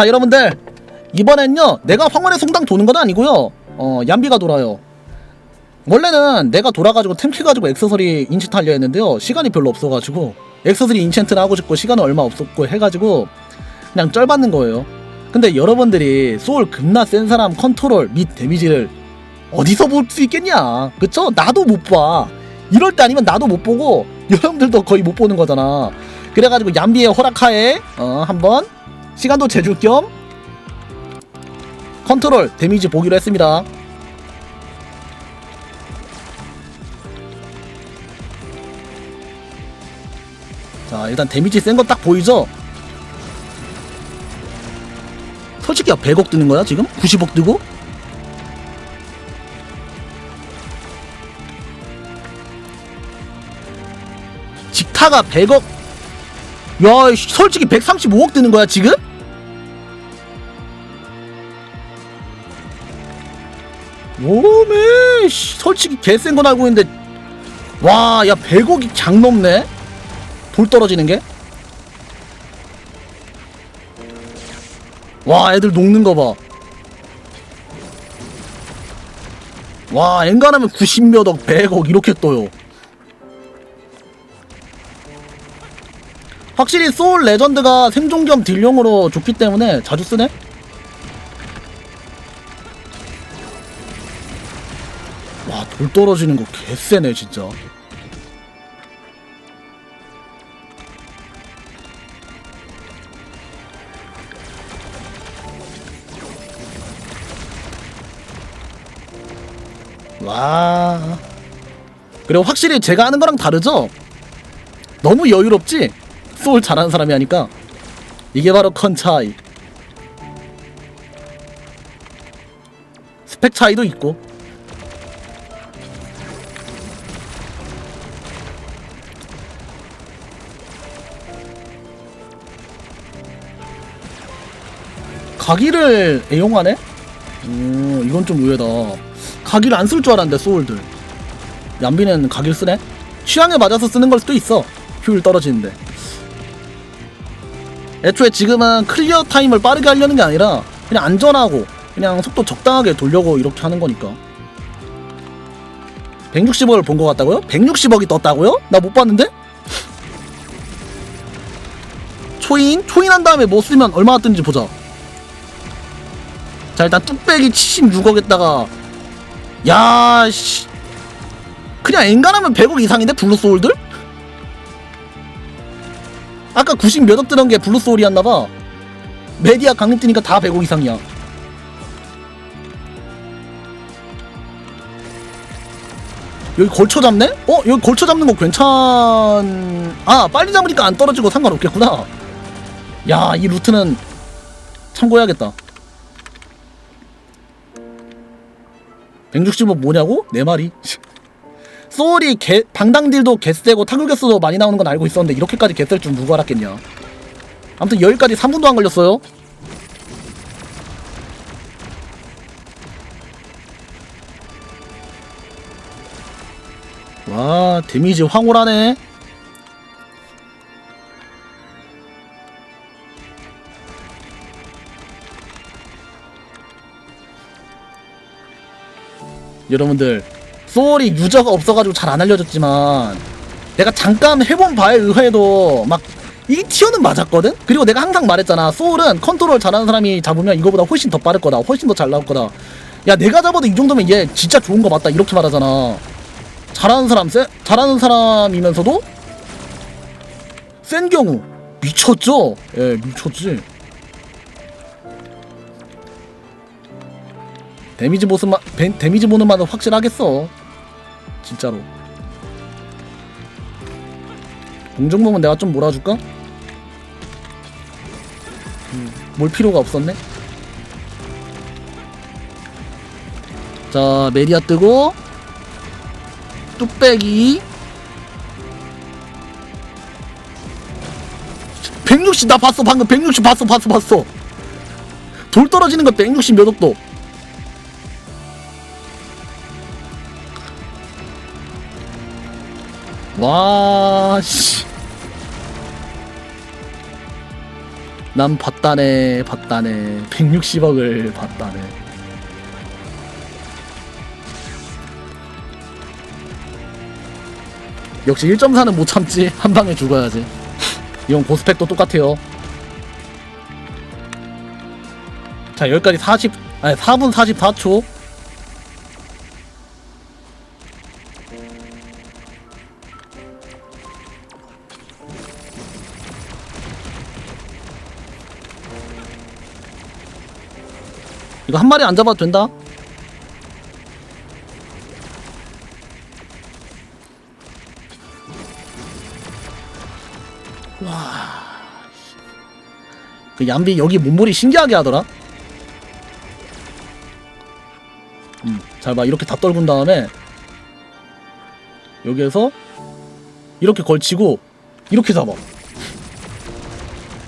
자 여러분들. 이번엔요 내가 황혼의 성당 도는 건 아니고요. 어 얌비가 돌아요. 원래는 내가 돌아가지고 템키 가지고 액세서리 인챈트 하려 했는데요. 시간이 별로 없어가지고 액세서리 인챈트를 하고 싶고 시간은 얼마 없었고 해가지고 그냥 쩔받는 거예요. 근데 여러분들이 소울 겁나 센 사람 컨트롤 및 데미지를 어디서 볼 수 있겠냐? 그쵸? 나도 못봐. 이럴 때 아니면 나도 못 보고 여러분들도 거의 못 보는 거잖아. 그래가지고 얌비의 허락하에 어 한번 시간도 재줄 겸 컨트롤 데미지 보기로 했습니다 자 일단 데미지 센 거 딱 보이죠? 솔직히 100억 뜨는 거야 지금? 90억 뜨고? 직타가 100억 야 씨, 솔직히 135억 뜨는 거야 지금? 오메 씨, 솔직히 개센 건 알고 있는데. 와 야 100억이 장 넘네. 돌 떨어지는 게? 와 애들 녹는 거 봐. 와 엔간하면 90몇억 100억 이렇게 떠요 확실히 소울 레전드가 생존 겸 딜용으로 좋기 때문에 자주 쓰네 와 돌 떨어지는 거 개쎄네 진짜 와 그리고 확실히 제가 하는 거랑 다르죠? 너무 여유롭지? 소울 잘하는 사람이 하니까 이게 바로 컨 차이. 스펙 차이도 있고. 가기를 애용하네? 오 이건 좀 의외다. 가기를 안 쓸 줄 알았는데 소울들. 얌비는 가기를 쓰네? 취향에 맞아서 쓰는 걸 수도 있어. 효율 떨어지는데 애초에 지금은 클리어 타임을 빠르게 하려는 게 아니라 그냥 안전하고 그냥 속도 적당하게 돌려고 이렇게 하는 거니까 160억을 본 것 같다고요? 160억이 떴다고요? 나 못 봤는데? 초인? 초인한 다음에 뭐 쓰면 얼마나 뜨는지 보자 자 일단 뚝배기 76억에다가 야씨 그냥 엔간하면 100억 이상인데 블루소울들? 아까 90 몇 억 뜨던 게 블루 소울이었나봐 메디아 강림 뜨니까 다 100억 이상이야 여기 걸쳐 잡네? 어? 여기 걸쳐 잡는 거 괜찮... 아 빨리 잡으니까 안 떨어지고 상관없겠구나 야 이 루트는 참고해야겠다 160은 뭐냐고? 네 마리 소울이 개, 방당딜도 개세고 타격격수도 많이 나오는 건 알고 있었는데 이렇게까지 개셀 줄 누가 알았겠냐. 아무튼 여기까지 3분도 안 걸렸어요. 와 데미지 황홀하네. 여러분들 소울이 유저가 없어가지고 잘 안 알려졌지만 내가 잠깐 해본 바에 의해도 막 이 티어는 맞았거든? 그리고 내가 항상 말했잖아. 소울은 컨트롤 잘하는 사람이 잡으면 이거보다 훨씬 더 빠를 거다. 훨씬 더 잘 나올 거다. 야 내가 잡아도 이 정도면 얘 진짜 좋은 거 맞다. 이렇게 말하잖아. 잘하는 사람 세, 잘하는 사람이면서도 센 경우. 미쳤죠? 예 미쳤지. 데미지 보스만 벤- 데미지 보는 맛은 확실하겠어 진짜로. 공정보면 내가 좀 몰아줄까? 음, 몰 필요가 없었네? 자 메리아 뜨고. 뚝배기. 160 나 봤어 방금. 160 봤어 봤어 봤어. 돌 떨어지는 거 160 몇 억도 와, 씨. 난 봤다네 봤다네. 160억을 봤다네. 역시 1.4는 못 참지. 한 방에 죽어야지. 이건 고스펙도 똑같아요. 자 여기까지 40 아니 4분 44초 이거 한 마리 안 잡아도 된다 그 얌비 여기 몸무리 신기하게 하더라. 음, 잘 봐. 이렇게 다 떨군 다음에 여기에서 이렇게 걸치고 이렇게 잡아.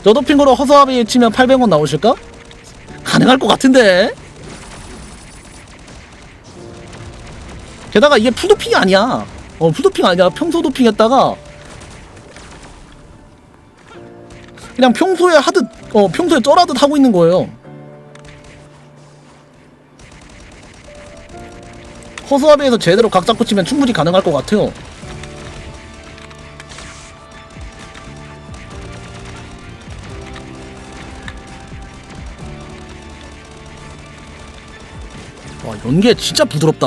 저도핑으로 허수아비 치면 800원 나오실까? 가능할 것 같은데. 게다가 이게 풀도핑이 아니야. 어, 풀도핑 아니야. 평소 도핑 했다가 그냥 평소에 하듯 어 평소에 쩔하듯 하고 있는 거예요. 허수아비에서 제대로 각 잡고 치면 충분히 가능할 것 같아요. 와 연계 진짜 부드럽다.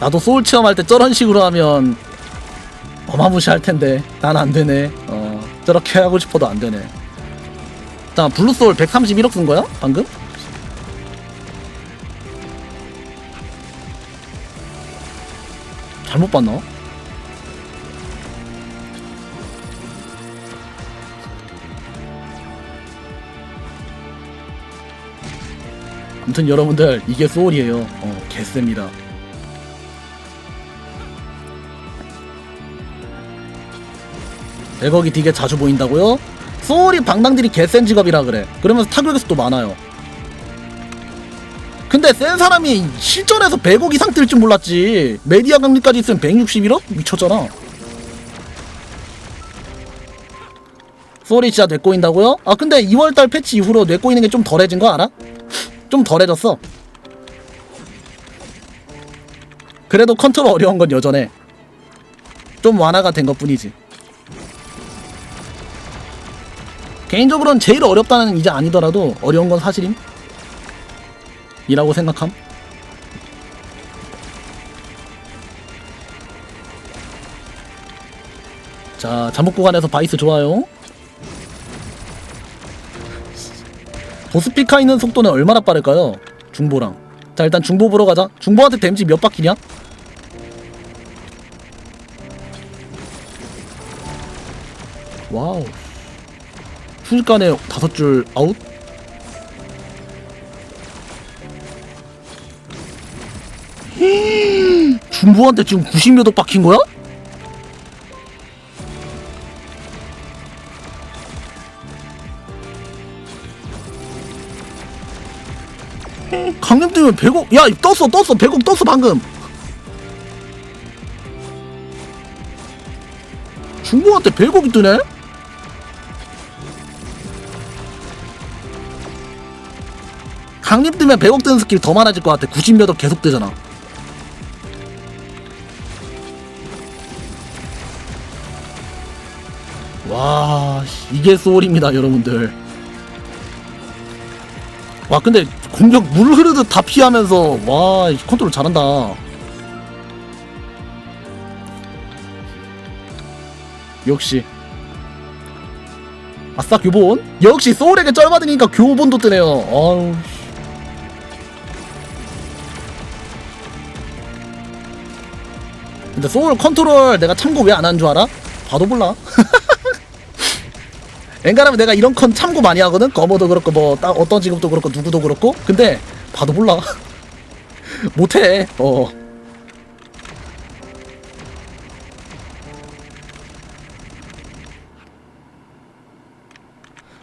나도 소울 체험할 때 저런 식으로 하면 어마무시할 텐데 난 안 되네. 어 저렇게 하고 싶어도 안 되네. 자 블루 소울 131억 쓴 거야 방금? 잘못 봤나? 아무튼 여러분들 이게 소울이에요. 어 개쎄입니다. 백억이 되게 자주 보인다고요? 소울이 방당들이 개센 직업이라 그래. 그러면서 타격에서 또 많아요. 근데 센 사람이 실전에서 100억 이상 뜰 줄 몰랐지. 메디아 강림까지 있으면 161억? 미쳤잖아. 소울이 진짜 뇌꼬인다고요? 아 근데 2월달 패치 이후로 뇌꼬이는 게 좀 덜해진 거 알아? 좀 덜해졌어. 그래도 컨트롤 어려운 건 여전해. 좀 완화가 된 것 뿐이지. 개인적으로는 제일 어렵다는 이제 아니더라도 어려운 건 사실임. 이라고 생각함. 자, 잠복 구간에서 바이스 좋아요. 보스피카 있는 속도는 얼마나 빠를까요? 중보랑. 자, 일단 중보 보러 가자. 중보한테 댐지 몇 바퀴냐? 와우. 순식간에 다섯 줄 아웃? 중부한테 지금 90몇 억 박힌 거야? 강림 뜨면 100억 야 떴어 떴어 100억 떴어 방금. 중부한테 100억이 뜨네? 강림 뜨면 100억 뜨는 스킬 더 많아질 것 같아. 90몇 억 계속 뜨잖아. 와 씨, 이게 소울입니다 여러분들 와 근데 공격 물 흐르듯 다 피하면서 와이 컨트롤 잘한다. 역시. 아싸 교본. 역시 소울에게 쩔받으니까 교본도 뜨네요. 아우 씨. 근데 소울 컨트롤 내가 참고 왜 안 한 줄 알아? 봐도 몰라 엔간하면 내가 이런 컨 참고 많이 하거든? 거머도 그렇고 뭐딱 어떤 직업도 그렇고 누구도 그렇고. 근데 봐도 몰라. 못해. 어.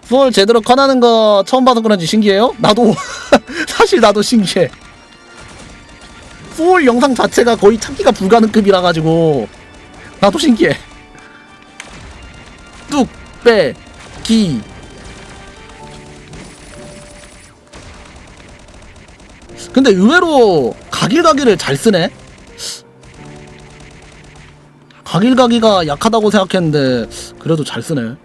소울 제대로 컨하는 거 처음 봐서 그런지 신기해요? 나도. 사실 나도 신기해. 소울 영상 자체가 거의 찾기가 불가능 급이라 가지고. 나도 신기해. 뚝뚝 배기 근데 의외로 가길가기를 잘 쓰네 가길가기가 약하다고 생각했는데 그래도 잘 쓰네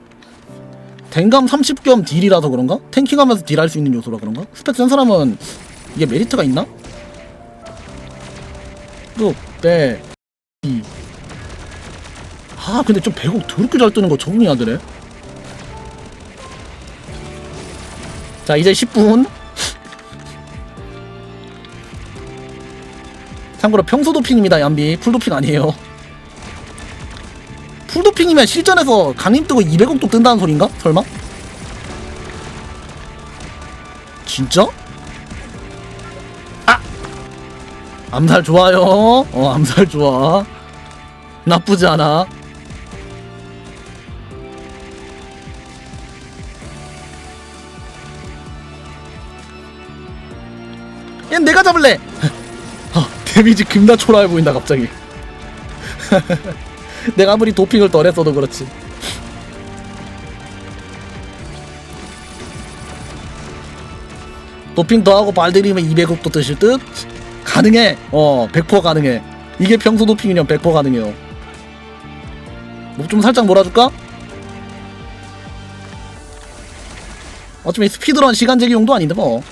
댕감 30겸 딜이라서 그런가? 탱킹하면서 딜할 수 있는 요소라 그런가? 스펙 센 사람은 이게 메리트가 있나? 뚝배기 아 근데 좀 배곡 더럽게 잘 뜨는 거 적응이 안 되네 자 이제 10분 참고로 평소 도핑입니다 얌비 풀도핑 아니에요 풀도핑이면 실전에서 강림 뜨고 200억도 뜬다는 소린가? 설마? 진짜? 아! 암살 좋아요 어 암살 좋아 나쁘지 않아 얘 내가 잡을래. 아, 데미지 겁나 초라해 보인다 갑자기. 내가 아무리 도핑을 덜 했어도 그렇지. 도핑 더하고 발들이면 200억도 뜨실 듯? 가능해. 어 100% 가능해. 이게 평소 도핑이면 100% 가능해요. 목좀 살짝 몰아줄까? 어차피 스피드런 시간 제기용도 아닌데 뭐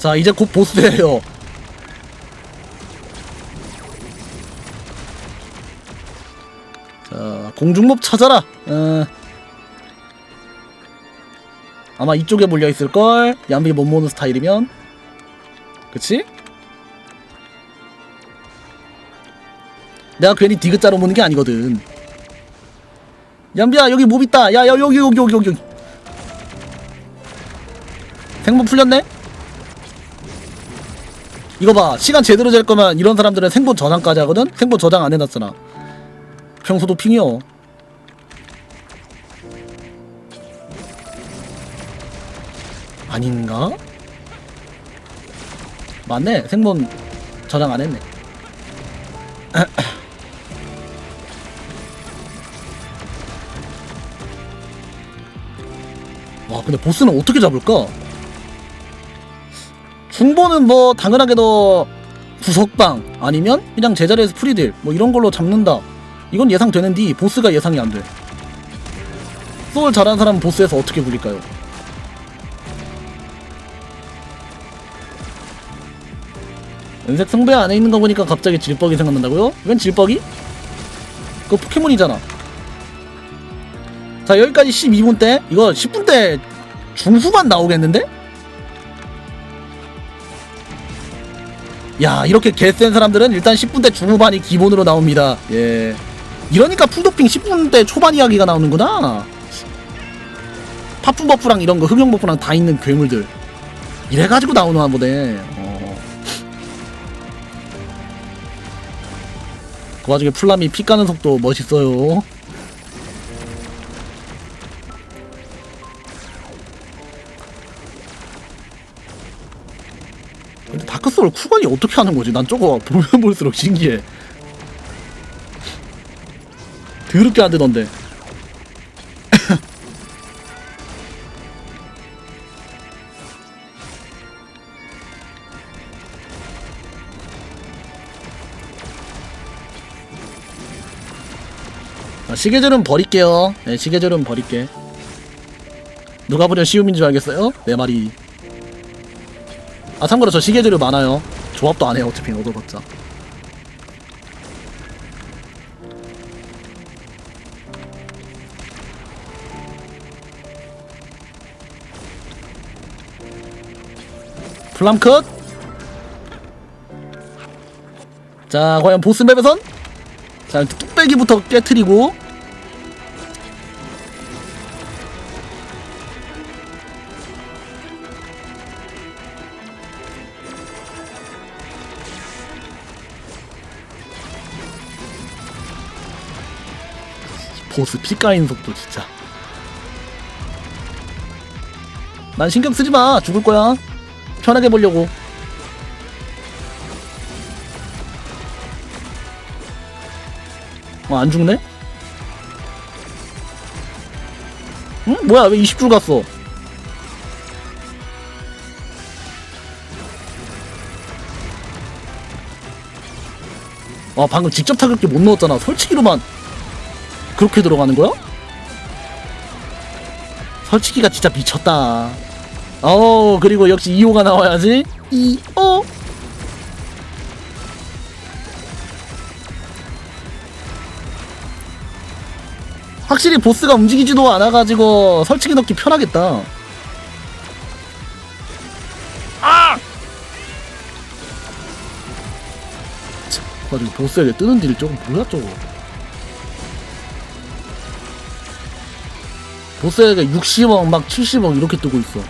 자 이제 곧 보스예요. 자 공중몹 찾아라. 어. 아마 이쪽에 몰려있을걸. 얌비 못 모는 스타일이면. 그치? 내가 괜히 디귿자로 모는 게 아니거든. 얌비야 여기 몹 있다. 야 야 여기 여기 여기 여기. 생본 풀렸네? 이거 봐 시간 제대로 될 거면 이런 사람들은 생본 저장까지 하거든? 생본 저장 안 해놨잖아 평소도 핑이요 아닌가? 맞네 생본 저장 안 했네 와 근데 보스는 어떻게 잡을까? 중보는 뭐 당연하게도 구석방 아니면 그냥 제자리에서 프리딜 뭐 이런 걸로 잡는다 이건 예상되는데 보스가 예상이 안돼 소울 잘하는 사람은 보스에서 어떻게 굴릴까요? 은색 성배 안에 있는 거 보니까 갑자기 질뻑이 생각난다고요? 웬 질뻑이? 그거 포켓몬이잖아 자 여기까지 12분 때 이거 10분 때 중후반 나오겠는데? 야 이렇게 개센 사람들은 일단 10분 때 중후반이 기본으로 나옵니다. 예. 이러니까 풀도핑 10분 때 초반 이야기가 나오는구나. 파품 버프랑 이런 거 흡용 버프랑 다 있는 괴물들. 이래가지고 나오나 보네 어. 그 와중에 플람이 피 까는 속도 멋있어요 근데 다크소울 쿠관이 어떻게 하는 거지? 난 저거 보면 볼수록 신기해. 더럽게 안 되던데. 아, 시계절은 버릴게요. 네, 시계절은 버릴게. 누가 보면 시움인 줄 알겠어요? 내 말이. 아 참고로 저 시계들이 많아요. 조합도 안 해요 어차피 얻어봤자. 플람 컷! 자 과연 보스 맵에선? 자 뚝배기부터 깨트리고 보스 피 까이는 속도 진짜. 난 신경 쓰지 마. 죽을 거야. 편하게 보려고. 어, 안 죽네? 응? 뭐야 왜 20줄 갔어? 아 방금 직접 타격기 못 넣었잖아. 설치기로만 그렇게 들어가는 거야? 설치기가 진짜 미쳤다. 어 그리고 역시 2호가 나와야지. 2호. 확실히 보스가 움직이지도 않아가지고 설치기 넣기 편하겠다. 아! 참, 가지고 보스에게 뜨는 딜 조금 뭐야 저거 보스에게 60억 막 70억 이렇게 뜨고 있어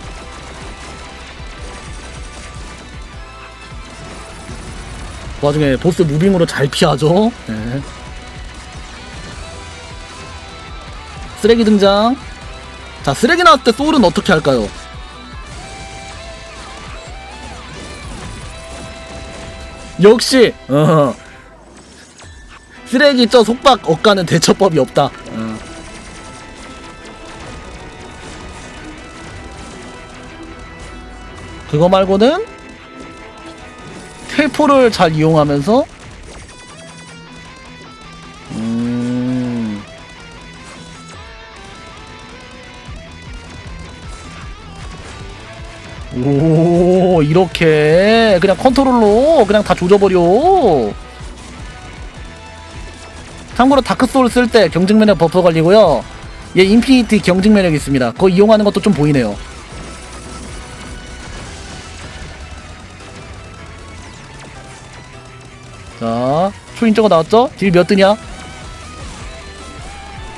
그 와중에 보스 무빙으로 잘 피하죠 네. 쓰레기 등장 자 쓰레기 나왔을 때 소울은 어떻게 할까요 역시 어. 쓰레기 저 속박 억가는 대처법이 없다 어. 그거 말고는 텔포를 잘 이용하면서 음... 오 이렇게 그냥 컨트롤로 그냥 다 조져버려. 참고로 다크소울 쓸 때 경직 면역 버프 걸리고요. 얘 인피니티 경직 면역이 있습니다. 그거 이용하는 것도 좀 보이네요 자, 초인저가 나왔죠? 딜 몇 뜨냐?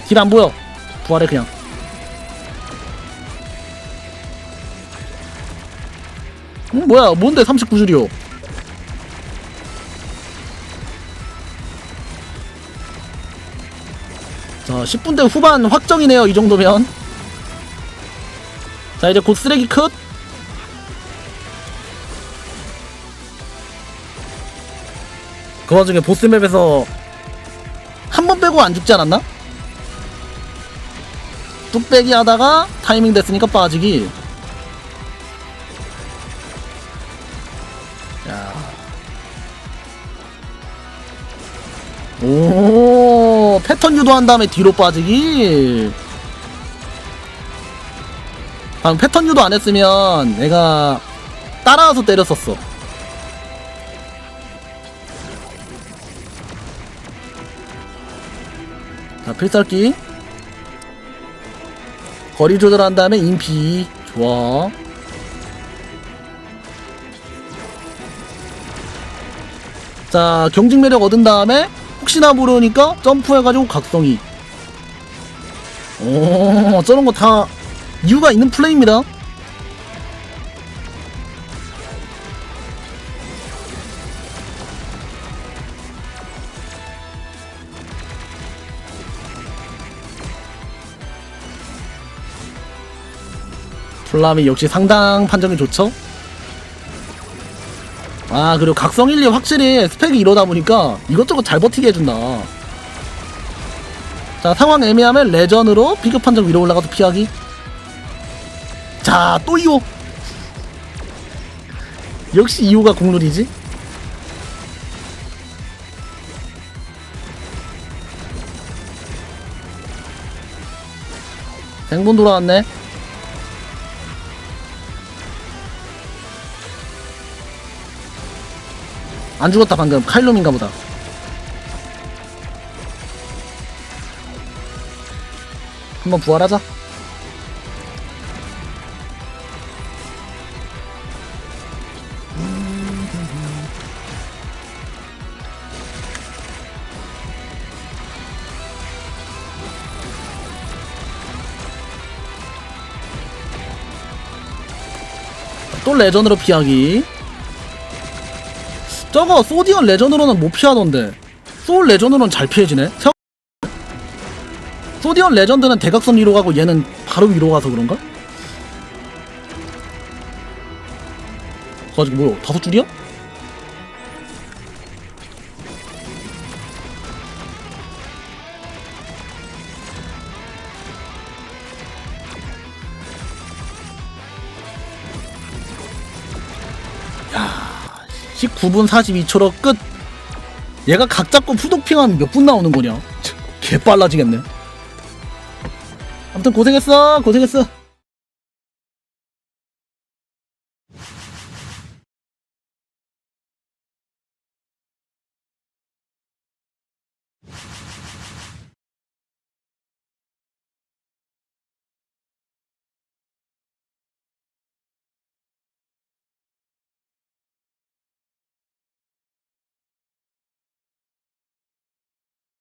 딜 안 보여. 부활해 그냥. 음, 뭐야? 뭔데 39줄이요? 자, 10분대 후반 확정이네요. 이 정도면. 자, 이제 곧 쓰레기 컷. 그 와중에 보스맵에서 한 번 빼고 안 죽지 않았나? 뚝배기 하다가 타이밍 됐으니까 빠지기 야. 오 패턴 유도한 다음에 뒤로 빠지기 방금 패턴 유도 안 했으면 내가 따라와서 때렸었어 자 필살기. 거리 조절한 다음에 인피. 좋아. 자 경직 매력 얻은 다음에 혹시나 모르니까 점프해가지고 각성이. 오 저런 거 다 이유가 있는 플레이입니다 플람이 역시 상당 판정이 좋죠? 아 그리고 각성 1, 2 확실히 스펙이 이러다 보니까 이것저것 잘 버티게 해준다. 자 상황 애매하면 레전으로 비급 판정 위로 올라가서 피하기. 자또 2호! 역시 2호가 국룰이지? 생본 돌아왔네 안 죽었다 방금. 카일롬인가 보다. 한번 부활하자. 또 레전으로 피하기 저거 소디언 레전으로는 못 피하던데 소울 레전으로는 잘 피해지네 소디언 레전드는 대각선 위로 가고 얘는 바로 위로 가서 그런가? 가지고 뭐야 다섯 줄이야? 야 19분 42초로 끝. 얘가 각 잡고 풀도핑하면 몇 분 나오는 거냐? 개 빨라지겠네. 아무튼 고생했어. 고생했어.